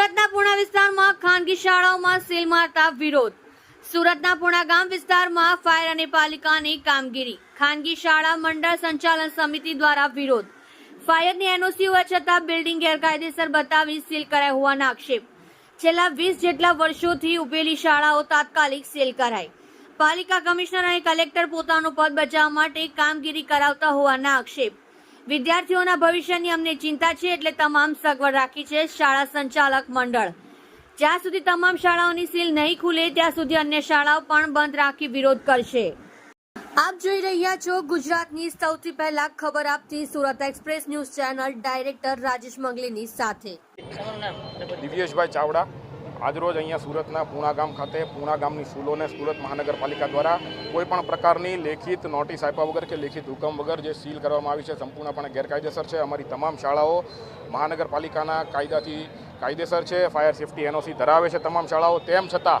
સુરતના પૂણા વિસ્તારમાં ખાનગી શાળાઓમાં સીલ મારતા વિરોધ. સુરતના પૂણા ગામ વિસ્તારમાં ફાયર અને પાલિકાની કામગીરી. ખાનગી શાળા મંડળ સંચાલન સમિતિ દ્વારા વિરોધ. ફાયરની એનઓસી હોવા છતાં બિલ્ડિંગ ગેરકાયદેસર બતાવી સીલ કરાય હોવાના આક્ષેપ. છેલ્લા વીસ જેટલા વર્ષોથી ઉભેલી શાળાઓ તાત્કાલિક સીલ કરાઈ. પાલિકા કમિશનર અને કલેક્ટર પોતાનું પદ બચાવવા માટે કામગીરી કરાવતા હોવાના આક્ષેપ. વિદ્યાર્થીઓના ભવિષ્યની અમને ચિંતા છે એટલે તમામ સગવડ રાખી છે શાળા સંચાલક મંડળ. જ્યાં સુધી તમામ શાળાઓની સીલ નહીં ખુલે, ત્યાં સુધી અન્ય શાળાઓ પણ બંધ રાખી વિરોધ કરશે. આપ જોઈ રહ્યા છો ગુજરાતની સૌથી પહેલા ખબર આપતી Surat express news channel director Rajesh મંગલીની સાથે. દિવ્યેશભાઈ ચાવડા. આજરોજ અહીંયા સુરતના પૂણા ગામ ખાતે, પૂણા ગામની સ્કૂલોને સુરત મહાનગરપાલિકા દ્વારા કોઈપણ પ્રકારની લેખિત નોટિસ આપ્યા વગર કે લેખિત હુકમ વગર જે સીલ કરવામાં આવી છે, સંપૂર્ણપણે ગેરકાયદેસર છે. અમારી તમામ શાળાઓ મહાનગરપાલિકાના કાયદાથી કાયદેસર છે. ફાયર સેફટી એનઓસી ધરાવે છે તમામ શાળાઓ. તેમ છતાં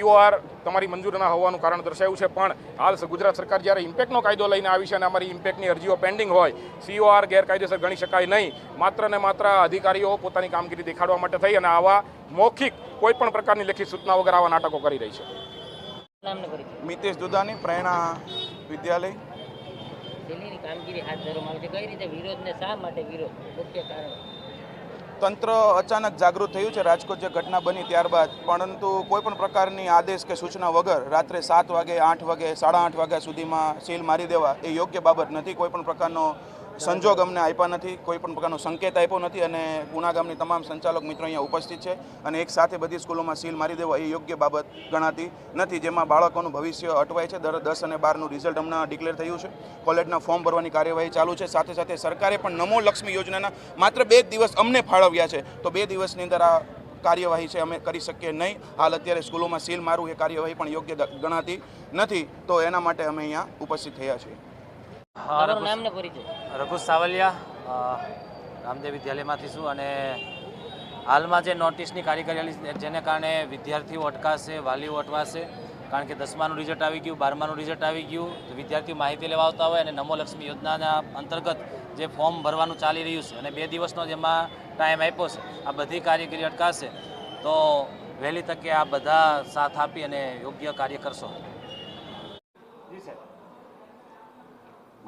સીઓઆર તમારી મંજૂર ના હોવાનું કારણ દર્શાવ્યું છે. પણ હાલ ગુજરાત સરકાર જ્યારે ઇમ્પેક્ટનો કાયદો લઈને આવી છે અને અમારી ઇમ્પેક્ટની અરજીઓ પેન્ડિંગ હોય સીઓઆર ગેરકાયદેસર ગણી શકાય નહીં. માત્ર ને માત્ર અધિકારીઓ પોતાની કામગીરી દેખાડવા માટે થઈ અને આવા મૌખિક કોઈ પણ પ્રકારની લેખિત સૂચના વગર આવા નાટકો કરી રહી છે. મિતેશ દુધાની પ્રેરણા વિદ્યાલય. કામગીરી હાથ ધરવામાં આવે છે. કઈ રીતે વિરોધ ને શા માટે વિરોધ? મુખ્ય કારણ? તંત્ર અચાનક જાગૃત થયું છે. રાજકોટ જે ઘટના બની ત્યારબાદ, પરંતુ કોઈપણ પ્રકારની આદેશ કે સૂચના વગર રાત્રે સાત વાગે, આઠ વાગે, સાડા આઠ વાગ્યા સુધીમાં સીલ મારી દેવા એ યોગ્ય બાબત નથી. કોઈપણ પ્રકારનો સંજોગ અમને આપ્યા નથી, કોઈ પણ પ્રકારનો સંકેત આપ્યો નથી અને પૂના ગામની તમામ સંચાલક મિત્રો અહીંયા ઉપસ્થિત છે અને એક સાથે બધી સ્કૂલોમાં સીલ મારી દેવા એ યોગ્ય બાબત ગણાતી નથી, જેમાં બાળકોનું ભવિષ્ય અટવાય છે. દર દસ અને બારનું રિઝલ્ટ હમણાં ડિક્લેર થયું છે. કોલેજના ફોર્મ ભરવાની કાર્યવાહી ચાલુ છે. સાથે સાથે સરકારે પણ નમો લક્ષ્મી યોજનાના માત્ર બે દિવસ અમને ફાળવ્યા છે. તો બે દિવસની અંદર આ કાર્યવાહી છે, અમે કરી શકીએ નહીં. હાલ અત્યારે સ્કૂલોમાં સીલ મારવું એ કાર્યવાહી પણ યોગ્ય ગણાતી નથી. તો એના માટે અમે અહીંયા ઉપસ્થિત થયા છીએ. રઘુ સાવલિયા રામદેવ વિદ્યાલયમાંથી છું અને હાલમાં જે નોટિસની કાર્યકારી જેને કારણે વિદ્યાર્થીઓ અટકાશે વાલીઓ અટવાશે કારણ કે દસમાનું રિઝલ્ટ આવી ગયું બારમાનું રિઝલ્ટ આવી ગયું તો વિદ્યાર્થીઓ માહિતી લેવા આવતા હોય અને નમો લક્ષ્મી યોજનાના અંતર્ગત જે ફોર્મ ભરવાનું ચાલી રહ્યું છે અને બે દિવસનો જેમાં ટાઈમ આપ્યો છે આ બધી કાર્યકરી અટકાશે તો વહેલી તકે આ બધા સાથ આપી અને યોગ્ય કાર્ય કરશો.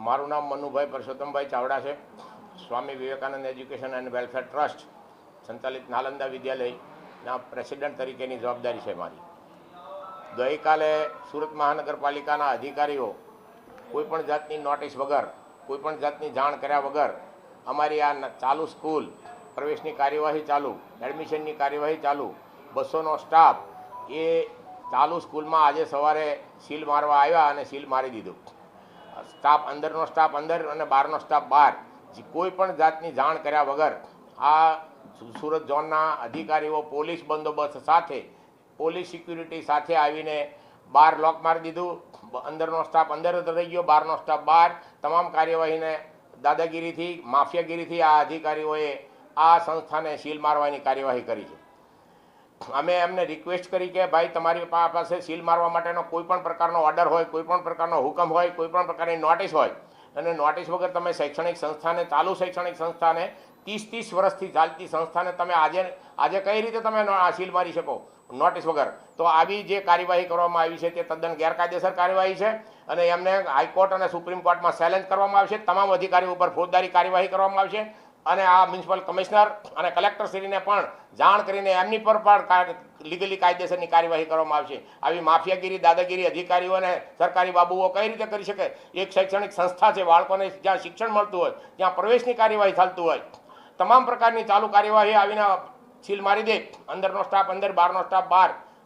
મારું નામ મનુભાઈ પરસોત્તમભાઈ ચાવડા છે. Swami Vivekanand education and welfare trust, સંચાલિત નાલંદા વિદ્યાલયના પ્રેસિડેન્ટ તરીકેની જવાબદારી છે મારી. ગઈકાલે સુરત મહાનગરપાલિકાના અધિકારીઓ કોઈપણ જાતની નોટિસ વગર કોઈપણ જાતની જાણ કર્યા વગર અમારી આ ચાલુ સ્કૂલ પ્રવેશની કાર્યવાહી ચાલુ, એડમિશનની કાર્યવાહી ચાલુ, બસોનો સ્ટાફ એ ચાલુ સ્કૂલમાં આજે સવારે સીલ મારવા આવ્યા અને સીલ મારી દીધું. સ્ટાફ અંદરનો સ્ટાફ અંદર અને બહારનો સ્ટાફ બહાર. કોઈ પણ જાતની જાણ કર્યા વગર આ સુરત ઝોનના અધિકારીઓ, પોલીસ બંદોબસ્ત સાથે, પોલીસ સિક્યુરિટી સાથે આવીને બહાર લોક મારી દીધું. અંદરનો સ્ટાફ અંદર રહી ગયો, બહારનો સ્ટાફ બહાર. તમામ કાર્યવાહીને દાદાગીરીથી, માફિયાગીરીથી આ અધિકારીઓએ આ સંસ્થાને સીલ મારવાની કાર્યવાહી કરી છે. અમે એમને રિક્વેસ્ટ કરી કે ભાઈ, તમારી પાસે સીલ મારવા માટેનો કોઈ પણ પ્રકારનો ઓર્ડર હોય, કોઈ પણ પ્રકારનો હુકમ હોય, કોઈ પણ પ્રકારની નોટિસ હોય, અને નોટિસ વગર તમે શૈક્ષણિક સંસ્થાને, ચાલુ શૈક્ષણિક સંસ્થાને ત્રીસ ત્રીસ વર્ષથી ચાલતી સંસ્થાને તમે આજે આજે કઈ રીતે તમે સીલ મારી શકો? નોટિસ વગર. તો આવી જે કાર્યવાહી કરવામાં આવી છે, તે તદ્દન ગેરકાયદેસર કાર્યવાહી છે, અને એમને હાઈકોર્ટ અને સુપ્રીમ કોર્ટમાં ચેલેન્જ કરવામાં આવશે. તમામ અધિકારીઓ ઉપર ફોજદારી કાર્યવાહી કરવામાં આવશે. અને આ મ્યુનિસિપલ કમિશનર અને કલેક્ટરશ્રીને પણ જાણ કરીને એમની પર પણ લીગલી કાયદેસરની કાર્યવાહી કરવામાં આવશે. આવી માફિયાગીરી, દાદાગીરી અધિકારીઓ અને સરકારી બાબુઓ કઈ રીતે કરી શકે? એક શૈક્ષણિક સંસ્થા છે, બાળકોને જ્યાં શિક્ષણ મળતું હોય, ત્યાં પ્રવેશની કાર્યવાહી ચાલતું હોય. તમામ પ્રકારની ચાલુ કાર્યવાહી આવીને છીલ મારી દે. અંદરનો સ્ટાફ અંદર, બહારનો સ્ટાફ બહાર.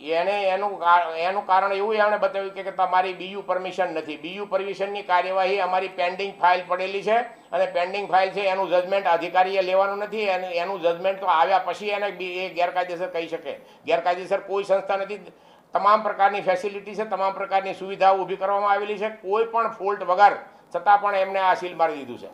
એનું એને એનું કારણ એવું એમણે બતાવ્યું કે તમારી બીયુ પરમિશન નથી. બીયુ પરમિશનની કાર્યવાહી અમારી પેન્ડિંગ ફાઇલ પડેલી છે અને પેન્ડિંગ ફાઇલ છે એનું જજમેન્ટ અધિકારીએ લેવાનું નથી અને એનું જજમેન્ટ તો આવ્યા પછી એને એ ગેરકાયદેસર કહી શકે. ગેરકાયદેસર કોઈ સંસ્થા નથી. તમામ પ્રકારની ફેસિલિટી છે, તમામ પ્રકારની સુવિધાઓ ઊભી કરવામાં આવેલી છે. કોઈ પણ ફોલ્ટ વગર છતાં પણ એમને આ સીલ મારી દીધું છે.